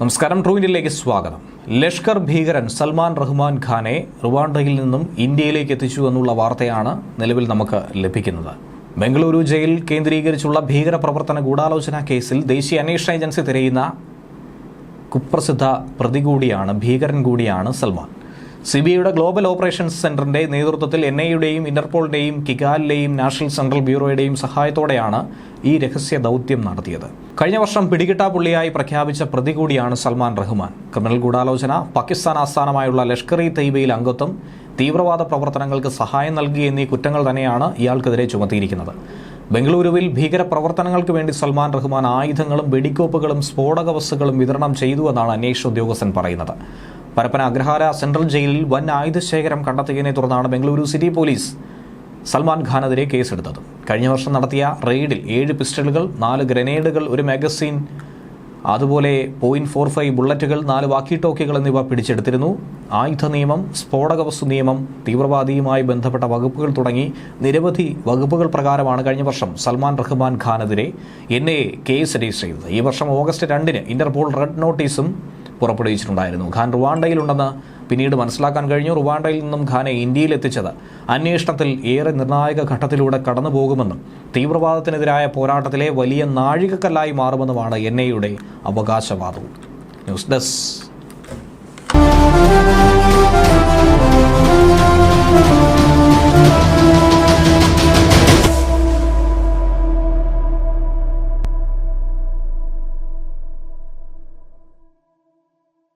നമസ്കാരം. ട്രൂ ഇന്ത്യയിലേക്ക് സ്വാഗതം. ലഷ്കർ ഭീകരൻ സൽമാൻ റഹ്മാൻ ഖാനെ റുവാണ്ടയിൽ നിന്നും ഇന്ത്യയിലേക്ക് എത്തിച്ചു എന്നുള്ള വാർത്തയാണ് നിലവിൽ നമുക്ക് ലഭിക്കുന്നത്. ബംഗളൂരു ജയിൽ കേന്ദ്രീകരിച്ചുള്ള ഭീകരപ്രവർത്തന ഗൂഢാലോചന കേസിൽ ദേശീയ അന്വേഷണ ഏജൻസി തിരയുന്ന കുപ്രസിദ്ധ പ്രതി കൂടിയാണ് ഭീകരൻ കൂടിയാണ് സൽമാൻ. സി ബി ഐയുടെ ഗ്ലോബൽ ഓപ്പറേഷൻസ് സെന്ററിന്റെ നേതൃത്വത്തിൽ എൻ ഐയുടെയും ഇന്റർപോളിന്റെയും കിഗാലിലെയും നാഷണൽ സെൻട്രൽ ബ്യൂറോയുടെയും സഹായത്തോടെയാണ് ഈ രഹസ്യ ദൗത്യം നടത്തിയത്. കഴിഞ്ഞ വർഷം പിടികിട്ടാപ്പുള്ളിയായി പ്രഖ്യാപിച്ച പ്രതി കൂടിയാണ് സൽമാൻ റഹ്മാൻ. ക്രിമിനൽ ഗൂഢാലോചന പാകിസ്ഥാൻ ആസ്ഥാനമായുള്ള ലഷ്കർ ഇ തൈബയിൽ അംഗത്വം തീവ്രവാദ പ്രവർത്തനങ്ങൾക്ക് സഹായം നൽകി എന്നീ കുറ്റങ്ങൾ തന്നെയാണ് ഇയാൾക്കെതിരെ ചുമത്തിയിരിക്കുന്നത്. ബംഗളൂരുവിൽ ഭീകര പ്രവർത്തനങ്ങൾക്ക് വേണ്ടി സൽമാൻ റഹ്മാൻ ആയുധങ്ങളും വെടിക്കോപ്പുകളും സ്ഫോടക വസ്തുക്കളും വിതരണം ചെയ്തുവെന്നാണ് അന്വേഷണ ഉദ്യോഗസ്ഥൻ പറയുന്നത്. പരപ്പന അഗ്രഹാര സെൻട്രൽ ജയിലിൽ വൻ ആയുധശേഖരം കണ്ടെത്തിയതിനെ തുടർന്നാണ് ബംഗളൂരു സിറ്റി പോലീസ് സൽമാൻ ഖാനെതിരെ കേസെടുത്തത്. കഴിഞ്ഞ വർഷം നടത്തിയ റെയ്ഡിൽ ഏഴ് പിസ്റ്റളുകൾ നാല് ഗ്രനേഡുകൾ ഒരു മാഗസീൻ അതുപോലെ പോയിന്റ് ഫോർ ഫൈവ് ബുള്ളറ്റുകൾ നാല് വാക്കി ടോക്കികൾ എന്നിവ പിടിച്ചെടുത്തിരുന്നു. ആയുധ നിയമം സ്ഫോടക വസ്തു നിയമം തീവ്രവാദിയുമായി ബന്ധപ്പെട്ട വകുപ്പുകൾ തുടങ്ങി നിരവധി വകുപ്പുകൾ പ്രകാരമാണ് കഴിഞ്ഞ വർഷം സൽമാൻ റഹ്മാൻ ഖാനെതിരെ എൻ കേസ് രജിസ്റ്റർ ചെയ്തത്. ഈ വർഷം ഓഗസ്റ്റ് രണ്ടിന് ഇന്റർപോൾ റെഡ് നോട്ടീസും പുറപ്പെടുവിച്ചിട്ടുണ്ടായിരുന്നു. ഖാൻ റുവാണ്ടയിലുണ്ടെന്ന് പിന്നീട് മനസ്സിലാക്കാൻ കഴിഞ്ഞു. റുവാണ്ടയിൽ നിന്നും ഖാനെ ഇന്ത്യയിൽ എത്തിച്ചത് അന്വേഷണത്തിൽ ഏറെ നിർണായക ഘട്ടത്തിലൂടെ കടന്നു പോകുമെന്നും തീവ്രവാദത്തിനെതിരായ പോരാട്ടത്തിലെ വലിയ നാഴികക്കല്ലായി മാറുമെന്നുമാണ് എൻ ഐയുടെ അവകാശവാദവും. News desk